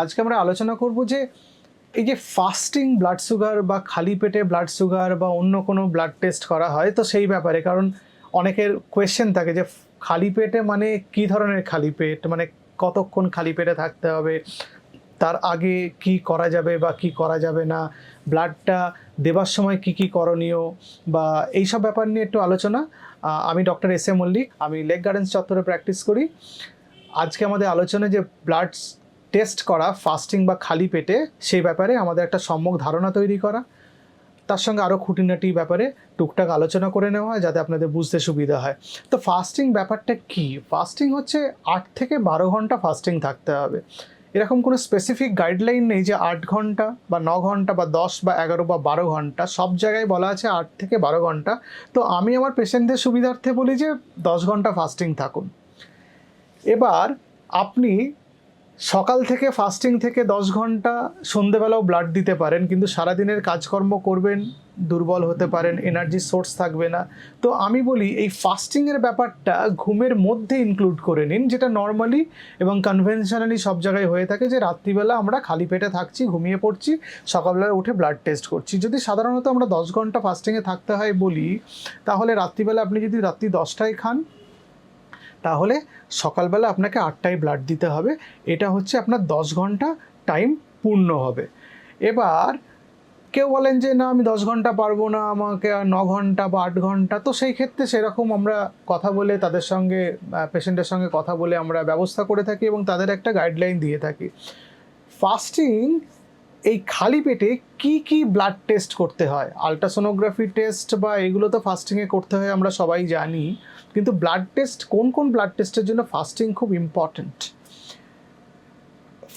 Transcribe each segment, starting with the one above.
আজকে আমরা আলোচনা করব যে এই যে ফাস্টিং ব্লাড সুগার বা খালি পেটে ব্লাড সুগার বা অন্য কোনো ব্লাড টেস্ট করা হয়, তো সেই ব্যাপারে। কারণ অনেকের কোয়েশ্চেন থাকে যে খালি পেটে মানে কি ধরনের খালি পেট? মানে কতক্ষণ খালি পেটে থাকতে হবে? তার আগে কি করা যাবে বা কি করা যাবে না? ব্লাডটা দেবার সময় কি কি করণীয়? বা এইসব ব্যাপার নিয়ে একটু আলোচনা। আমি ডক্টর এস এ মল্লিক, আমি লেক গার্ডেন্স চত্বরে প্র্যাকটিস করি। আজকে আমাদের আলোচনা যে ব্লাড টেস্ট করা ফাস্টিং বা খালি পেটে, সেই ব্যাপারে আমাদের একটা সম্যক ধারণা তৈরি করা। তার সঙ্গে আরও খুঁটিনাটি ব্যাপারে টুকটাক আলোচনা করে নেওয়া হয় যাতে আপনাদের বুঝতে সুবিধা হয়। তো ফাস্টিং ব্যাপারটা কি? ফাস্টিং হচ্ছে আট থেকে বারো ঘণ্টা ফাস্টিং থাকতে হবে। এরকম কোনো স্পেসিফিক গাইডলাইন নেই যে আট ঘণ্টা বা ন ঘণ্টা বা দশ বা এগারো বা বারো ঘণ্টা, সব জায়গায় বলা আছে আট থেকে বারো ঘণ্টা। তো আমি আমার পেশেন্টদের সুবিধার্থে বলি যে দশ ঘণ্টা ফাস্টিং থাকুন। এবার আপনি সকাল থেকে ফাস্টিং থেকে দশ ঘণ্টা, সন্ধেবেলাও ব্লাড দিতে পারেন, কিন্তু সারাদিনের কাজকর্ম করবেন, দুর্বল হতে পারেন এনার্জি সোর্স থাকবে না। তো আমি বলি, এই ফাস্টিংয়ের ব্যাপারটা ঘুমের মধ্যে ইনক্লুড করে নিন, যেটা নর্মালি এবং কনভেনশনালি সব জায়গায় হয়ে থাকে যে রাত্রিবেলা আমরা খালি পেটে থাকছি, ঘুমিয়ে পড়ছি, সকালবেলা উঠে ব্লাড টেস্ট করছি। যদি সাধারণত আমরা দশ ঘণ্টা ফাস্টিংয়ে থাকতে হয় বলি, তাহলে রাত্রিবেলা আপনি যদি রাত্রি দশটায় খান তাহলে সকালবেলা আপনাকে আটটায় ব্লাড দিতে হবে। এটা হচ্ছে আপনার দশ ঘণ্টা টাইম পূর্ণ হবে। এবার কেউ বলেন যে, না, আমি দশ ঘণ্টা পারব না, আমাকে ন ঘণ্টা বা আট ঘণ্টা। তো সেই ক্ষেত্রে সেরকম আমরা কথা বলে, তাদের সঙ্গে পেশেন্টের সঙ্গে কথা বলে আমরা ব্যবস্থা করে থাকি এবং তাদের একটা গাইডলাইন দিয়ে থাকি। ফাস্টিং এই খালি পেটে কি কি ব্লাড টেস্ট করতে হয়? আলট্রাসোনোগ্রাফি টেস্ট বা এগুলো তো ফাস্টিংয়ে করতে হয়, আমরা সবাই জানি। কিন্তু ব্লাড টেস্ট কোন কোন ব্লাড টেস্টের জন্য ফাস্টিং খুব ইম্পর্ট্যান্ট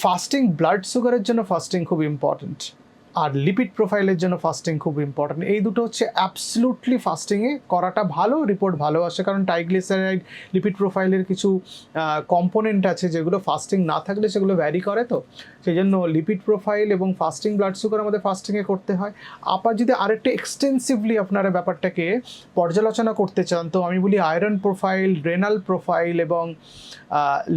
ফাস্টিং ব্লাড সুগারের জন্য ফাস্টিং খুব ইম্পর্ট্যান্ট আর লিপিড প্রোফাইলের জন্য ফাস্টিং খুব ইম্পর্ট্যান্ট এই দুটো হচ্ছে অ্যাবসলুটলি ফাস্টিংয়ে করাটা ভালো রিপোর্ট ভালো আসে। কারণ টাইগ্লিসারাইড লিপিড প্রোফাইলের কিছু কম্পোনেন্ট আছে যেগুলো ফাস্টিং না থাকলে সেগুলো ভ্যারি করে তো। সেই জন্য লিপিড প্রোফাইল এবং ফাস্টিং ব্লাড সুগার আমাদের ফাস্টিংয়ে করতে হয়। আবার যদি আরেকটু এক্সটেন্সিভলি আপনারা ব্যাপারটাকে পর্যালোচনা করতে চান, তো আমি বলি আয়রন প্রোফাইল রেনাল প্রোফাইল এবং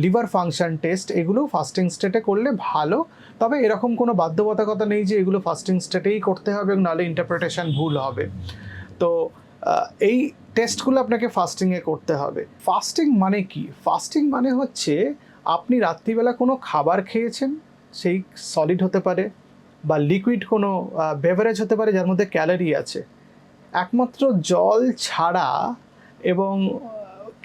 লিভার ফাংশন টেস্ট এগুলো ফাস্টিং স্টেটে করলে ভালো। তবে এরকম কোনো বাধ্যবাধকতা নেই যে এগুলো ফাস্টিং স্টেটেই করতে হবে এবং নাহলে ইন্টারপ্রিটেশন ভুল হবে। তো এই টেস্টগুলো আপনাকে ফাস্টিংয়ে করতে হবে। ফাস্টিং মানে কি? ফাস্টিং মানে হচ্ছে আপনি রাত্রিবেলা কোনো খাবার খেয়েছেন, সেই সলিড হতে পারে বা লিকুইড কোনো বেভারেজ হতে পারে যার মধ্যে ক্যালোরি আছে। একমাত্র জল ছাড়া এবং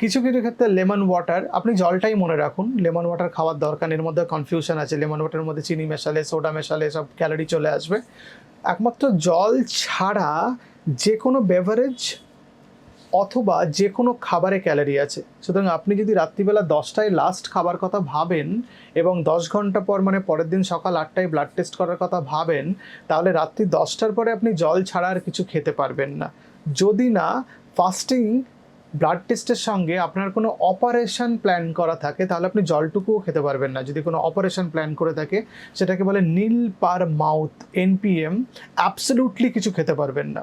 কিছু কিছু ক্ষেত্রে লেমন ওয়াটার, আপনি জলটাই মনে রাখুন। লেমন ওয়াটার খাওয়ার দরকার, এর মধ্যে কনফিউশন আছে। লেমন ওয়াটারের মধ্যে চিনি মেশালে সোডা মেশালে, সব ক্যালোরি চলে আসবে। একমাত্র জল ছাড়া যে কোনো বেভারেজ অথবা যে কোনো খাবারে ক্যালোরি আছে। সুতরাং আপনি যদি রাত্রিবেলা দশটায় লাস্ট খাবার কথা ভাবেন এবং দশ ঘণ্টা পর মানে পরের দিন সকাল আটটায় ব্লাড টেস্ট করার কথা ভাবেন, তাহলে রাত্রি দশটার পরে আপনি জল ছাড়া আর কিছু খেতে পারবেন না। যদি না ফাস্টিং ব্লাড টেস্টের সঙ্গে আপনার কোনো অপারেশন প্ল্যান করা থাকে, তাহলে আপনি জলটুকুও খেতে পারবেন না। যদি কোনো অপারেশন প্ল্যান করে থাকে, সেটাকে বলে nil per mouth NPM absolutely কিছু খেতে পারবেন না।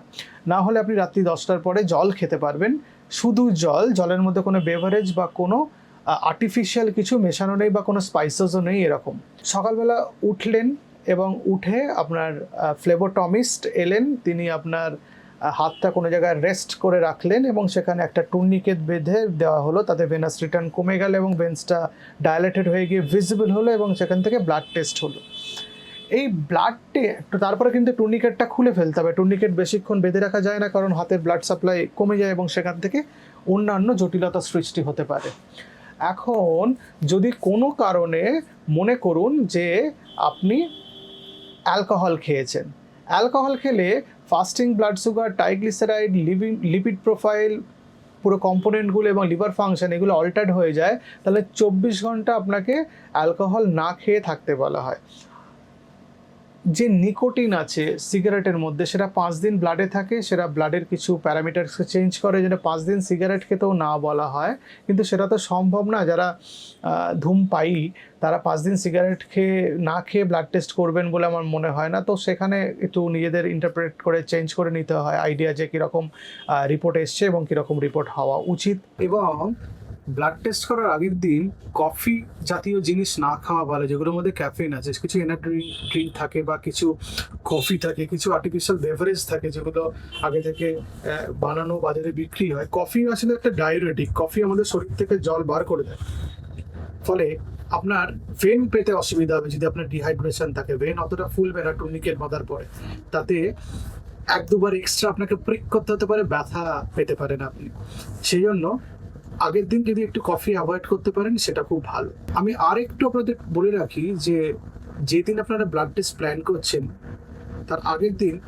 না হলে আপনি রাত্রি দশটার পরে জল খেতে পারবেন। শুধু জল, জলের মধ্যে কোনো বেভারেজ বা কোনো আর্টিফিশিয়াল কিছু মেশানো নেই বা কোনো স্পাইসেসও নেই এরকম। সকালবেলা উঠলেন এবং উঠে আপনার ফ্লেবোটমিস্ট এলেন। তিনি আপনার হাতটা কোনো জায়গায় রেস্ট করে রাখলেন এবং সেখানে একটা টুর্নিকেট বেঁধে দেওয়া হলো। তাতে ভেনাস রিটার্ন কমে গেল এবং ভেন্সটা ডায়ালেটেড হয়ে গিয়ে ভিজিবল হলো এবং সেখান থেকে ব্লাড টেস্ট হলো। এই ব্লাড তারপরে কিন্তু টুর্নিকেটটা খুলে ফেলতে হবে। টুর্নিকেট বেশিক্ষণ বেঁধে রাখা যায় না, কারণ হাতের ব্লাড সাপ্লাই কমে যায় এবং সেখান থেকে অন্যান্য জটিলতা সৃষ্টি হতে পারে। এখন যদি কোনো কারণে মনে করুন যে আপনি অ্যালকোহল খেয়েছেন। অ্যালকোহল খেলে fasting blood sugar triglyceride living lipid profile, পুরো কম্পোনেন্টগুলো এবং লিভার ফাংশন এগুলো অল্টার্ড হয়ে যায়, তাহলে চব্বিশ ঘণ্টা আপনাকে অ্যালকোহল না খেয়ে থাকতে বলা হয়। যে নিকোটিন আছে সিগারেটের মধ্যে সেটা পাঁচ দিন ব্লাডে থাকে সেটা ব্লাডের কিছু প্যারামিটারসকে চেঞ্জ করে যেটা পাঁচ দিন সিগারেট খেতেও না বলা হয়। কিন্তু সেটা তো সম্ভব না যারা আহ, ধূমপায়ী তারা পাঁচ দিন সিগারেট খেয়ে না খেয়ে ব্লাড টেস্ট করবেন বলে আমার মনে হয় না। তো সেখানে একটু নিজেদের ইন্টারপ্রেট করে চেঞ্জ করে নিতে হয়। আইডিয়া যে কীরকম রিপোর্ট এসছে এবং কীরকম রিপোর্ট হওয়া উচিত। এবং ব্লাড টেস্ট করার আগের দিন কফি জাতীয় জিনিস না খাওয়া ভালো, যেগুলোর মধ্যে ক্যাফেইন আছে, কিছু এনার্জি ড্রিঙ্ক থাকে বা কিছু কফি থাকে, কিছু আর্টিফিশিয়াল বেভারেজ থাকে, যেগুলো আগে থেকে বানানো বাজারে বিক্রি হয়। কফি আসলে একটা ডায়ুরেটিক কফি আমাদের শরীর থেকে জল বার করে দেয়। ফলে আপনার ভেন পেতে অসুবিধা হবে যদি আপনার ডিহাইড্রেশন থাকে ভেন অতটা ফুলবে না টুনিকেট বাঁধার পরে। তাতে এক দুবার এক্সট্রা আপনাকে প্রিক করতে হতে পারে, ব্যথা পেতে পারেন আপনি। সেই জন্য আগের দিন যদি একটু কফি অ্যাভয়েড করতে পারেন, সেটা খুব ভালো। আমি আর একটু আপনাদের বলে রাখি যে, যেদিন আপনারা ব্লাড টেস্ট প্ল্যান করছেন, তার আগের দিন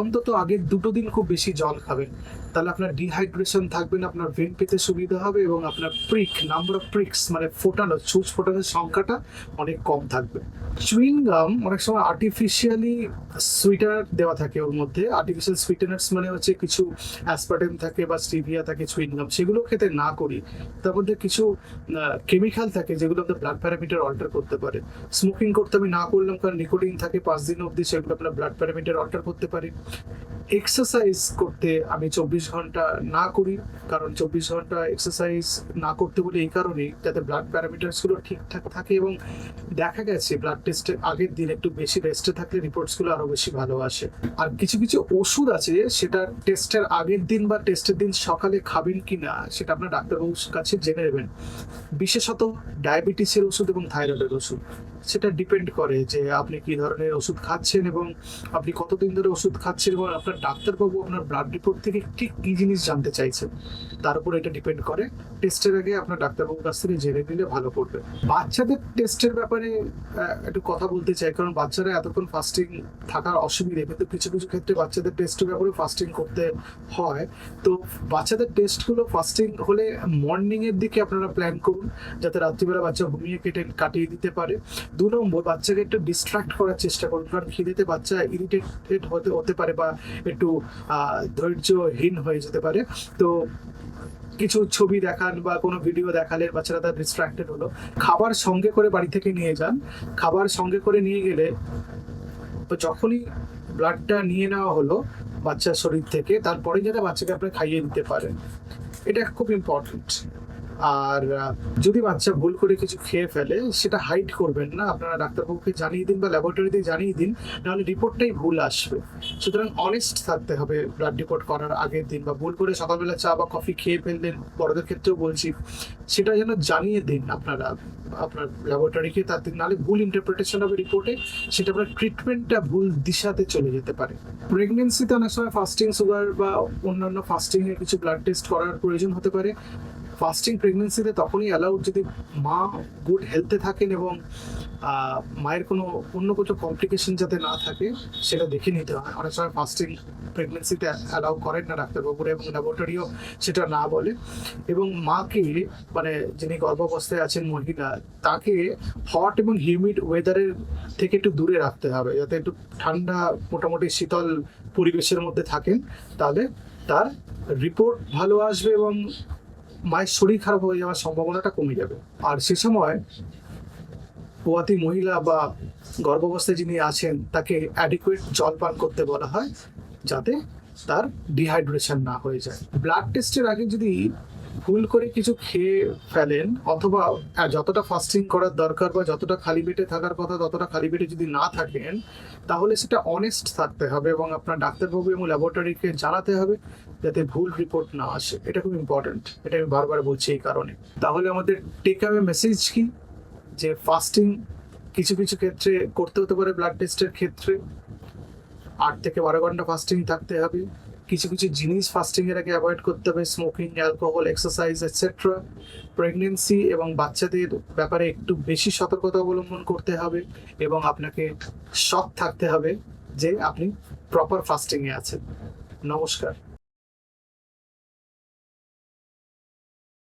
অন্তত আগের দুটো দিন খুব বেশি জল খাবেন। তাহলে আপনার ডিহাইড্রেশন থাকবে না, আপনার ভেন পেতে সুবিধা হবে এবং আপনার প্রিক নাম্বার অফ প্রিক্স মানে ফোটানো ছুঁচ ফোটানোর সংখ্যাটা অনেক কম থাকবে। চুইং গাম অনেক সময় আর্টিফিশিয়ালি সুইটার দেওয়া থাকে ওর মধ্যে। আর্টিফিশিয়াল সুইটেনার্স মানে হচ্ছে কিছু অ্যাসপার্টেম থাকে বা স্টিভিয়া থাকে চুইং গাম সেগুলো খেতে না করি। তার মধ্যে কিছু কেমিক্যাল থাকে যেগুলো আপনার ব্লাড প্যারামিটার অল্টার করতে পারে। স্মোকিং করতে আমি না করলাম কারণ নিকোটিন থাকে, পাঁচ দিন অবধি সেগুলো আপনার ব্লাড প্যারামিটার অল্টার করতে পারে। এক্সারসাইজ করতে আমি চব্বিশ ঘণ্টা না করি, কারণ চব্বিশ ঘণ্টা এক্সারসাইজ না করতে বলে এই কারণেই যাতে ব্লাড প্যারামিটার্সগুলো ঠিকঠাক থাকে এবং দেখা গেছে ব্লাড টেস্টের আগের দিন একটু বেশি রেস্টে থাকলে রিপোর্টসগুলো আরও বেশি ভালো আসে। আর কিছু কিছু ওষুধ আছে, সেটা টেস্টের আগের দিন বা টেস্টের দিন সকালে খাবেন কি না সেটা আপনার ডাক্তারবাবুর কাছে জেনে নেবেন। বিশেষত ডায়াবেটিসের ওষুধ এবং থাইরয়েডের ওষুধ। সেটা ডিপেন্ড করে যে আপনি কি ধরনের ওষুধ খাচ্ছেন এবং আপনি কতদিন ধরে ওষুধ খাচ্ছেন এবং আপনার ডাক্তারবাবু আপনার ব্লাড রিপোর্ট থেকে ঠিক কি জিনিস জানতে চাইছেন? তার উপর এটা ডিপেন্ড করে। টেস্টের আগে আপনার ডাক্তারবাবুর কাছ থেকে জেনে নিলে ভালো করবে। বাচ্চাদের টেস্টের ব্যাপারে একটু কথা বলতে চাই, কারণ বাচ্চারা এতক্ষণ ফাস্টিং থাকার অসুবিধে, কিন্তু কিছু কিছু ক্ষেত্রে বাচ্চাদের টেস্টের ব্যাপারে ফাস্টিং করতে হয়। তো বাচ্চাদের টেস্টগুলো ফাস্টিং হলে মর্নিং এর দিকে আপনারা প্ল্যান করুন, যাতে রাত্রিবেলা বাচ্চা ঘুমিয়ে কেটে কাটিয়ে দিতে পারে। দু নম্বর, বাচ্চাকে একটু ডিস্ট্রাক্ট করার চেষ্টা করুন, কারণ খিদেতে বাচ্চা ইরিটেটেড হতে হতে পারে বা একটু ধৈর্যহীন হয়ে যেতে পারে। তো কিছু ছবি দেখান বা কোনো ভিডিও দেখালে বাচ্চারা তার ডিস্ট্রাক্টেড হলো। খাবার সঙ্গে করে বাড়ি থেকে নিয়ে যান। খাবার সঙ্গে করে নিয়ে গেলে তো যখনই ব্লাডটা নিয়ে নেওয়া হলো বাচ্চার শরীর থেকে, তারপরে যাতে বাচ্চাকে আপনি খাইয়ে দিতে পারেন। এটা খুব ইম্পর্টেন্ট আর যদি বাচ্চা ভুল করে কিছু খেয়ে ফেলে, সেটা হাইড করবেন না। আপনারা ডাক্তারবাবুকে জানিয়ে দিন বা ল্যাবরেটরিতে জানিয়ে দিন, নাহলে রিপোর্টটাই ভুল আসবে। সুতরাং অনেস্ট থাকতে হবে ব্লাড রিপোর্ট করার আগের দিন বা ভুল করে সকালবেলা চা বা কফি খেয়ে ফেললেন, বড়দের ক্ষেত্রেও বলছি, সেটা যেন জানিয়ে দিন আপনারা, আপনার ল্যাবরেটরিকে তার দিন নাহলে ভুল ইন্টারপ্রিটেশন হবে রিপোর্টে, সেটা আপনার ট্রিটমেন্টটা ভুল দিশাতে চলে যেতে পারে। প্রেগনেন্সিতে অনেক সময় ফাস্টিং সুগার বা অন্যান্য ফাস্টিং এর কিছু ব্লাড টেস্ট করার প্রয়োজন হতে পারে। ফাস্টিং প্রেগনেন্সিতে তখনই অ্যালাউড যদি মা গুড হেলথে থাকেন এবং মায়ের কোনো, অন্য কোনো কমপ্লিকেশন যাতে না থাকে, সেটা দেখে নিতে হয়। অনেক সময় ফাস্টিং প্রেগনেন্সিতে অ্যালাউ করেন না ডাক্তারবাবুরা এবং ল্যাবরেটরিও সেটা না বলে। এবং মাকে মানে যিনি গর্ভাবস্থায় আছেন মহিলা, তাকে হট এবং হিউমিড ওয়েদারের থেকে একটু দূরে রাখতে হবে। যাতে একটু ঠান্ডা, মোটামুটি শীতল পরিবেশের মধ্যে থাকেন, তাহলে তার রিপোর্ট ভালো আসবে এবং মায়ের শরীর খারাপ হয়ে যাওয়ার সম্ভাবনাটা কমে যাবে। আর সে সময় পোয়াতি মহিলা বা গর্ভাবস্থায় যিনি আছেন, তাকে অ্যাডিকুয়েট জল পান করতে বলা হয়, যাতে তার ডিহাইড্রেশন না হয়ে যায়। ব্লাড টেস্টের আগে যদি ভুল করে কিছু খেয়ে ফেলেন, অথবা যতটা ফাস্টিং করার দরকার বা যতটা খালি পেটে থাকার কথা ততটা খালি পেটে যদি না থাকেন, তাহলে সেটা অনেস্ট থাকতে হবে এবং আপনার ডাক্তারবাবু এবং ল্যাবরেটরিকে জানাতে হবে যাতে ভুল রিপোর্ট না আসে। এটা খুব ইম্পর্ট্যান্ট এটা আমি বারবার বলছি এই কারণে। তাহলে আমাদের টেক অ্যাওয়ে মেসেজ কি? যে ফাস্টিং কিছু কিছু ক্ষেত্রে করতে হতে পারে ব্লাড টেস্টের ক্ষেত্রে। আট থেকে বারো ঘণ্টা ফাস্টিং থাকতে হবে। কিছু কিছু জিনিস ফাস্টিং এর আগে অ্যাভয়েড করতে হবে smoking alcohol exercise etcetera pregnancy এবং বাচ্চাদের ব্যাপারে একটু বেশি সতর্কতা অবলম্বন করতে হবে এবং আপনাকে শখ থাকতে হবে যে আপনি প্রপার ফাস্টিংয়ে আছেন। নমস্কার।